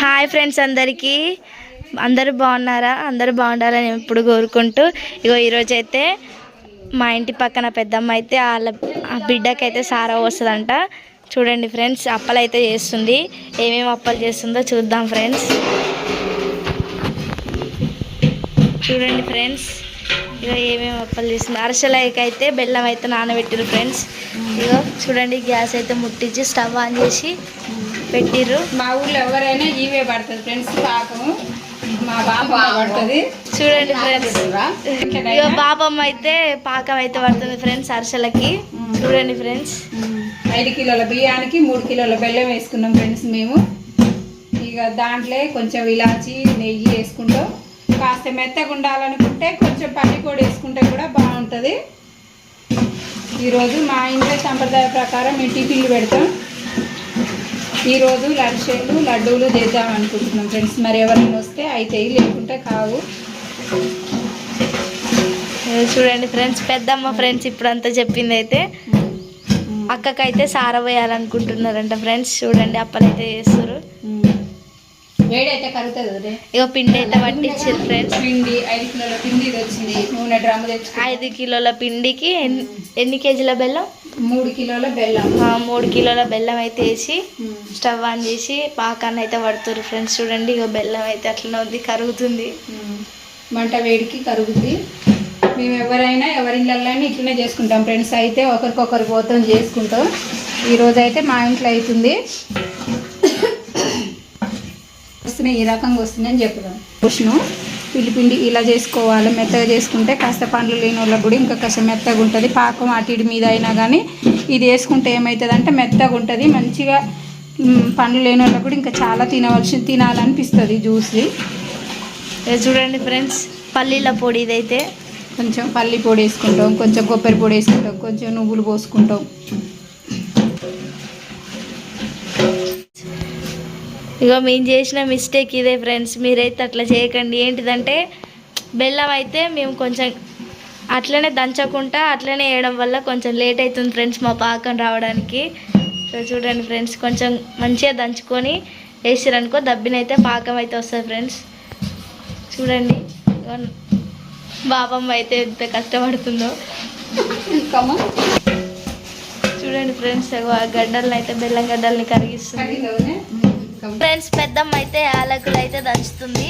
Hi friends అందరికీ. అందరూ బాగున్నారా? అందరూ బాగుండాలని నేను ఎప్పుడు కోరుకుంటూ. ఇగో ఈరోజు అయితే మా ఇంటి పక్కన పెద్దమ్మ అయితే వాళ్ళ ఆ బిడ్డకైతే సారా వస్తుందంట. చూడండి ఫ్రెండ్స్ అప్పలు అయితే చేస్తుంది. ఏమేమి అప్పలు చేస్తుందో చూద్దాం ఫ్రెండ్స్. చూడండి ఫ్రెండ్స్ ఇగో ఏమేమి అప్పలు చేస్తుంది. అరసలకి అయితే బెల్లం అయితే నానబెట్టారు ఫ్రెండ్స్. ఇగో చూడండి గ్యాస్ అయితే ముట్టించి స్టవ్ ఆన్ చేసి పెట్టిర్రు. మా ఊర్లో ఎవరైనా ఈవే పడుతుంది ఫ్రెండ్స్ పాకం మా బాబు పడుతుంది. చూడండి ఫ్రెండ్స్. ఇక బాబమ్మ అయితే పాకం అయితే పడుతుంది ఫ్రెండ్స్ అరిసెలకి. చూడండి ఫ్రెండ్స్. ఐదు కిలోల బియ్యానికి మూడు కిలోల బెల్లం వేసుకున్నాం ఫ్రెండ్స్ మేము. ఇక దాంట్లో కొంచెం ఇలాచి నెయ్యి వేసుకుంటాం కాస్త మెత్తగా ఉండాలనుకుంటే కొంచెం పల్లి పొడి వేసుకుంటే కూడా బాగుంటుంది. ఈరోజు మా ఇంట్లో సంప్రదాయ ప్రకారం మేము టిఫిన్లు పెడతాం. ఈరోజు లడ్షేలు లడ్డూలు చేద్దాం అనుకుంటున్నాం ఫ్రెండ్స్. మరి ఎవరైనా వస్తే అయితే లేకుంటే కావు. చూడండి ఫ్రెండ్స్ పెద్దమ్మ ఫ్రెండ్స్ ఇప్పుడు అంతా చెప్పింది అయితే. అక్కకైతే సార పోయాలనుకుంటున్నారంట ఫ్రెండ్స్. చూడండి అప్పలైతే చేస్తారు వేడైతే కరుగుతుంది పిండి అయితే పట్టించారు ఫ్రెండ్స్ పిండి ఐదు కిలోల పిండి వచ్చింది. నూనె తెచ్చుకుని ఐదు కిలోల పిండికి ఎన్ని కేజీల బెల్లం? మూడు కిలోల బెల్లం. మూడు కిలోల బెల్లం అయితే వేసి స్టవ్ ఆన్ చేసి పాకాన్ని అయితే పడుతున్నారు ఫ్రెండ్స్ చూడండి ఇక బెల్లం అయితే అట్లనే ఉంది కరుగుతుంది. మంట వేడికి కరుగుద్ది. మేము ఎవరైనా ఎవరి ఇళ్ళల్లో ఇట్లనే చేసుకుంటాం ఫ్రెండ్స్ అయితే ఒకరికొకరు పోతం చేసుకుంటాం. ఈరోజు అయితే మా ఇంట్లో అవుతుంది. వస్తున్నాయి ఈ రకంగా వస్తున్నాయని చెప్పుదాం ఉష్ణం పిండి పిండి ఇలా చేసుకోవాలి మెత్తగా చేసుకుంటే కాస్త పండ్లు లేని వాళ్ళకి కూడా ఇంకా కాస్త మెత్తగా ఉంటుంది. పాకం అటు ఇటు మీద అయినా కానీ ఇది వేసుకుంటే ఏమవుతుంది అంటే మెత్తగా ఉంటుంది. మంచిగా పండ్లు లేని వాళ్ళకి కూడా ఇంకా చాలా తినవలసి తినాలనిపిస్తుంది జ్యూస్ది చూడండి ఫ్రెండ్స్ పల్లీల పొడి ఇదైతే. కొంచెం పల్లి పొడి వేసుకుంటాం కొంచెం కొబ్బరి పొడి వేసుకుంటాం కొంచెం నువ్వులు పోసుకుంటాం. ఇగో మేము చేసిన మిస్టేక్ ఇదే ఫ్రెండ్స్ మీరైతే అట్లా చేయకండి. ఏంటిదంటే బెల్లం అయితే మేము కొంచెం అట్లనే దంచకుండా అట్లనే వేయడం వల్ల కొంచెం లేట్ అవుతుంది ఫ్రెండ్స్ మా పాకం రావడానికి. సో చూడండి ఫ్రెండ్స్ కొంచెం మంచిగా దంచుకొని వేసిరనుకో దబ్బినైతే పాకం అయితే వస్తుంది ఫ్రెండ్స్ చూడండి బాబమ్మ అయితే ఎంత కష్టపడుతుందో. చూడండి ఫ్రెండ్స్ గడ్డలను అయితే బెల్లం గడ్డల్ని కరిగిస్తుంది. ఫ్రెండ్స్ పెద్దమ్మ అయితే యాలకులు అయితే దంచుతుంది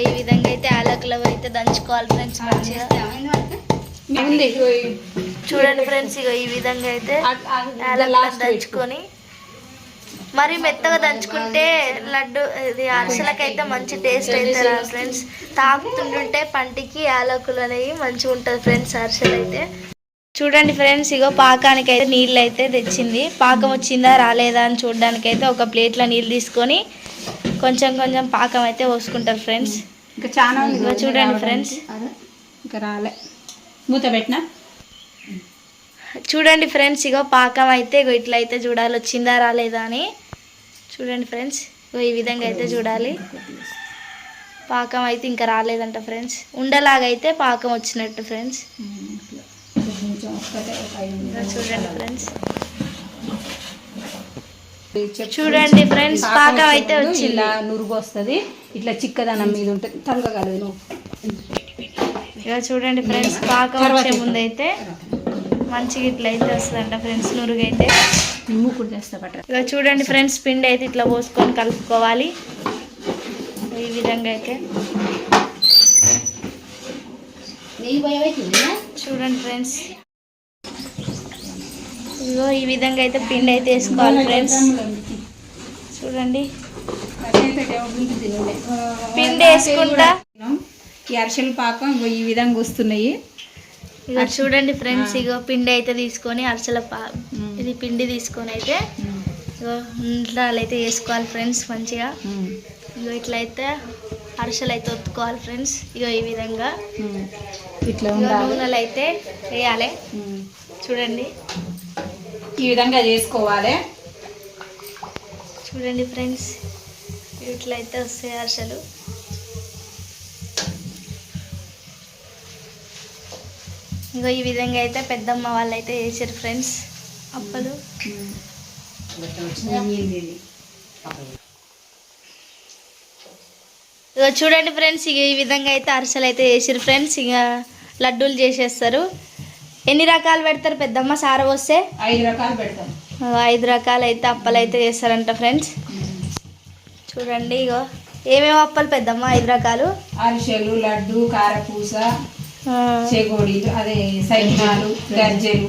ఈ విధంగా అయితే యాలకులు అయితే దంచుకోవాలి ఫ్రెండ్స్ మంచిగా ఉంది. చూడండి ఫ్రెండ్స్ ఇగో ఈ విధంగా అయితే యాలకులు దంచుకొని మరి మెత్తగా దంచుకుంటే లడ్డు ఇది అరిసెలకైతే మంచి టేస్ట్ అవుతుంది ఫ్రెండ్స్ తాకుతుంటుంటే పంటికి యాలకులు అనేవి మంచిగా ఉంటుంది ఫ్రెండ్స్ అరిసెలు అయితే చూడండి ఫ్రెండ్స్ ఇగో పాకానికి అయితే నీళ్ళు అయితే తెచ్చింది. పాకం వచ్చిందా రాలేదా అని చూడడానికి అయితే ఒక ప్లేట్లో నీళ్ళు తీసుకొని కొంచెం కొంచెం పాకం అయితే పోసుకుంటారు ఫ్రెండ్స్. ఇంకా చాలా ఉంది ఇగో చూడండి ఫ్రెండ్స్. ఇంకా రాలే. మూత పెట్టినా? చూడండి ఫ్రెండ్స్ ఇగో పాకం అయితే ఇగో ఇట్లా అయితే చూడాలి వచ్చిందా రాలేదా అని. చూడండి ఫ్రెండ్స్ ఇగో ఈ విధంగా అయితే చూడాలి. పాకం అయితే ఇంకా రాలేదంట ఫ్రెండ్స్. ఉండలాగా అయితే పాకం వచ్చినట్టు ఫ్రెండ్స్. కొంచెం ఒక్కటే ఒక ఐదు ఇగో చూడండి ఫ్రెండ్స్. చూడండి ఫ్రెండ్స్ పాకం అయితే వచ్చింది. ఇలా నురుగు వస్తుంది. ఇట్లా చిక్కదనం మీద ఉంటుంది తలగగలదు నువ్వు. ఇక చూడండి ఫ్రెండ్స్ పాకం వచ్చే ముందు అయితే మంచిగా ఇట్లా అయితే వస్తుందంట ఫ్రెండ్స్ నురుగు అయితే మూకుడు చేస్తా పట్ట ఇక చూడండి ఫ్రెండ్స్ పిండి అయితే ఇట్లా పోసుకొని కలుపుకోవాలి. ఈ విధంగా అయితే. చూడండి ఫ్రెండ్స్. ఇగో ఈ విధంగా అయితే పిండి అయితే వేసుకోవాలి ఫ్రెండ్స్. చూడండి. పిండి వేసుకుంటా. ఈ అరిసెల పాకం ఈ విధంగా వస్తున్నాయి. ఇక చూడండి ఫ్రెండ్స్ ఇగో పిండి అయితే తీసుకొని అరసల పా ఇది పిండి తీసుకొని అయితే ఇగో ఇంట్లో అయితే వేసుకోవాలి ఫ్రెండ్స్ మంచిగా. ఇగో ఇట్లా అయితే అరిసెలు అయితే ఒత్తుకోవాలి ఫ్రెండ్స్. ఇగో ఈ విధంగా. ఇట్లా నూనెలు అయితే వేయాలి. చూడండి. ఈ విధంగా చేసుకోవాలి. చూడండి ఫ్రెండ్స్. ఇట్లా అయితే వస్తాయి అరిసెలు ఇంకో ఈ విధంగా అయితే పెద్దమ్మ వాళ్ళు అయితే వేసారు ఫ్రెండ్స్. అప్పలు. ఇక చూడండి ఫ్రెండ్స్ ఇక ఈ విధంగా అయితే అరిసెలు అయితే చేసిరు ఫ్రెండ్స్. ఇక లడ్డూలు చేసేస్తారు. ఎన్ని రకాలు పెడతారు పెద్దమ్మ? సార వస్తే ఐదు రకాలు పెడతాం. ఐదు రకాలు అయితే అప్పలు అయితే చేస్తారంట ఫ్రెండ్స్. చూడండి ఇగో ఏమేమి అప్పలు పెద్దమ్మ? ఐదు రకాలు. అరిసెలు లడ్డు కారపూస ఆ, చెగోడి అదే సైకినాలు గజ్జెలు.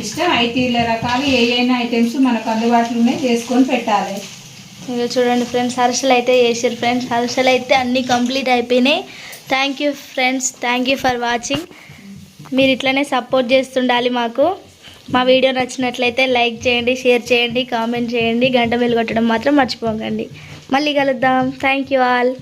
ఇష్టం ఐదు రకాలు ఏ ఐటమ్స్ మనకు అందుబాటులో ఉన్నాయి చేసుకొని పెట్టాలి. ఇక చూడండి ఫ్రెండ్స్ హర్షలు అయితే చేసారు ఫ్రెండ్స్. హర్షలు అయితే అన్నీ కంప్లీట్ అయిపోయినాయి. Thank you friends thank you for watching మీరు ఇట్లనే సపోర్ట్ చేస్తుండాలి మాకు. మా వీడియో నచ్చినట్లయితే లైక్ చేయండి షేర్ చేయండి కామెంట్ చేయండి గంట బెల్ కొట్టడం మాత్రం మర్చిపోకండి. మళ్ళీ కలుద్దాం. Thank you all